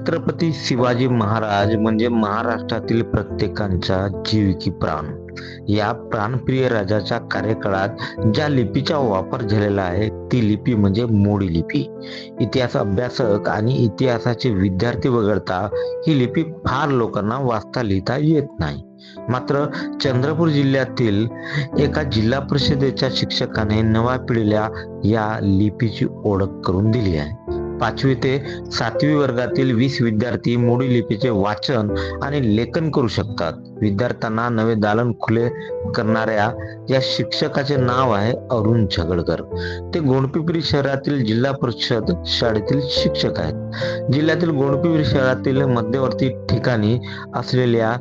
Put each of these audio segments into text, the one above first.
छत्रपती शिवाजी महाराज म्हणजे महाराष्ट्रातील प्रत्येकांचा जीविकी प्राण. या प्राणप्रिय राजाच्या कार्यकाळात ज्या लिपीचा वापर झालेला आहे ती लिपी म्हणजे मोडी लिपी. इतिहास अभ्यासक आणि इतिहासाचे विद्यार्थी वगळता ही लिपी फार लोकांना वाचता लिहिता येत नाही. मात्र चंद्रपूर जिल्ह्यातील एका जिल्हा परिषदेच्या शिक्षकाने नव्या पिढीला या लिपीची ओळख करून दिली आहे. पाचवी ते सातवी वर्गातील वीस विद्यार्थी मोडी लिपीचे वाचन आणि लेखन करू शकतात. विद्यार्थ्यांना नवे दालन खुले करणाऱ्या या शिक्षकाचे नाव आहे अरुण झगडकर ते गोंडपिपरी शहरातील जिल्हा परिषद शाळेतील शिक्षक आहेत. जिल्ह्यातील गोंडपिपरी शहरातील मध्यवर्ती ठिकाणी असलेल्या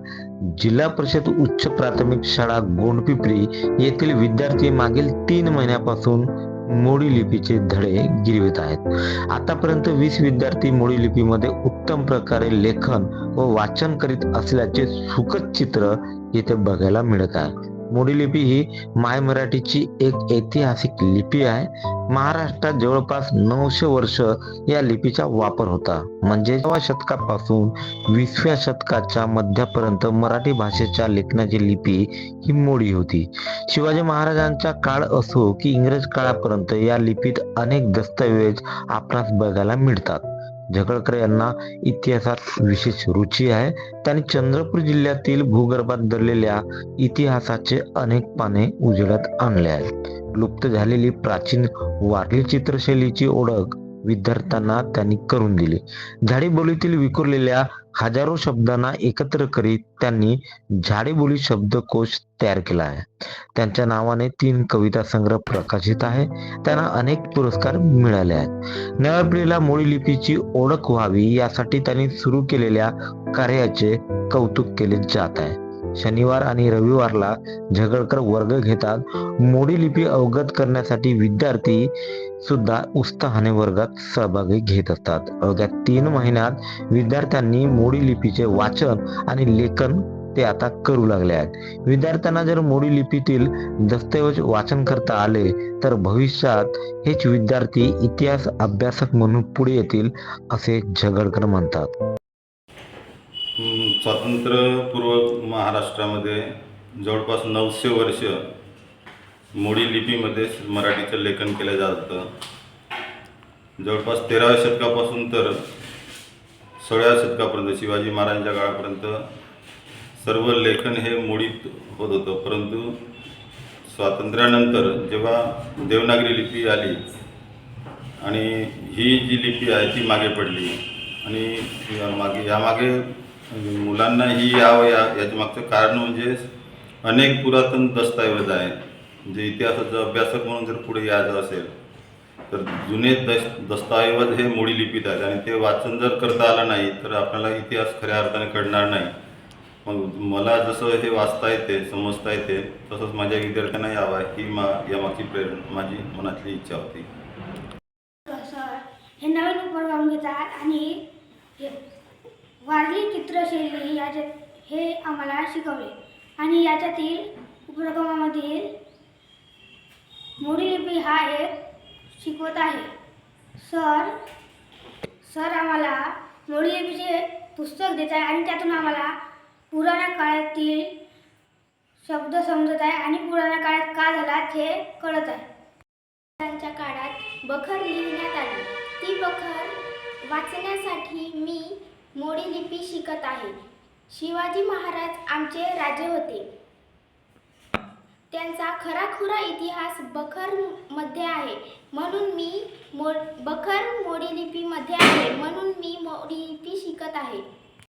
जिल्हा परिषद उच्च प्राथमिक शाळा गोंडपिपरी येथील विद्यार्थी मागील तीन महिन्यापासून मोडी लिपीचे धडे गिरवित आहेत. आतापर्यंत वीस विद्यार्थी मोडी लिपीमध्ये उत्तम प्रकारे लेखन व वाचन करीत असल्याचे सुखद चित्र येथे बघायला मिळत आहे. मोडी लिपी ही माय मराठीची एक ऐतिहासिक लिपी आहे. महाराष्ट्रात जवळपास नऊशे वर्ष या लिपीचा वापर होता. म्हणजे शतकापासून वीसव्या शतकाच्या मध्यापर्यंत मराठी भाषेच्या लेखनाची लिपी ही मोडी होती. शिवाजी महाराजांचा काळ असो की इंग्रज काळापर्यंत या लिपीत अनेक दस्तऐवज आपणास बघायला मिळतात. झगळकर यांना इतिहासात विशेष रुची आहे. त्यांनी चंद्रपूर जिल्ह्यातील भूगर्भात दडलेल्या इतिहासाचे अनेक पाने उजेडात आणले आहेत. लुप्त झालेली प्राचीन वारली चित्रशैलीची ओळख विद्यार्थ्यांना त्यांनी करून दिले. झाडीबोलीतील विखुरलेल्या हजारो शब्दांना एकत्र करीत त्यांनी झाडीबोली शब्दकोश तयार केला आहे. त्यांच्या नावाने तीन कविता संग्रह प्रकाशित आहे. त्यांना अनेक पुरस्कार मिळाले आहेत. नव्या मुळी लिपीची ओळख व्हावी यासाठी त्यांनी सुरू केलेल्या कार्याचे कौतुक केले जात आहे. शनिवार आणि रविवारला झगडकर वर्ग घेतात. मोडी लिपी अवगत करण्यासाठी विद्यार्थी सुद्धा उत्साहाने वर्गात सहभागी घेत असतात. अवघ्या तीन महिन्यात विद्यार्थ्यांनी मोडी लिपीचे वाचन आणि लेखन ते आता करू लागले आहेत. विद्यार्थ्यांना जर मोडी लिपीतील दस्तऐवज वाचन करता आले तर भविष्यात हेच विद्यार्थी इतिहास अभ्यासक म्हणून पुढे येतील असे झगडकर म्हणतात. स्वातंत्र्यपूर्व महाराष्ट्रामध्ये जवळपास नऊशे वर्ष मोडी लिपीमध्ये मराठीचं लेखन केलं जात होतं. जवळपास तेराव्या शतकापासून तर सोळाव्या शतकापर्यंत शिवाजी महाराजांच्या काळापर्यंत सर्व लेखन हे मोडीत होत होतं. परंतु स्वातंत्र्यानंतर जेव्हा देवनागरी लिपी आली आणि ही जी लिपी आहे ती मागे पडली आणि मागे यामागे म्हणजे मुलांना ही यावं या याच्या मागचं कारण म्हणजे अनेक पुरातन दस्तऐवज आहे जे म्हणजे इतिहासाचा अभ्यासक म्हणून जर पुढे यायचं असेल तर जुने दस दस्तऐवज हे मोडी लिपीत आहेत आणि ते वाचन जर करता आलं नाही तर आपल्याला इतिहास खऱ्या अर्थाने कळणार नाही. मग मला जसं हे वाचता येते समजता येते तसंच माझ्या विद्यार्थ्यांना यावं ही मा यामागची प्रेरणा माझी मनातली इच्छा होती. हे नवीन उपक्रम घेतात आणि वारली चित्रशैली याच्यात हे आम्हाला शिकवले. आणि याच्यातील उपक्रमामधील मोडीलिपी हा एक शिकवत आहे. सर सर आम्हाला मोडीलिपीचे पुस्तक देत आहे आणि त्यातून आम्हाला पुराण्या काळातील शब्द समजत आहे आणि पुराण्या काळात का झाला हे कळत आहे. त्यांच्या काळात बखर लिहिण्यात आली. ती बखर वाचण्यासाठी मी मोडी लिपी शिकत आहे. शिवाजी महाराज आमचे राजे होते. त्यांचा खराखुरा इतिहास बखरमध्ये आहे. म्हणून मी मो बखर मोडी लिपीमध्ये आहे. म्हणून मी मोडी लिपी शिकत आहे.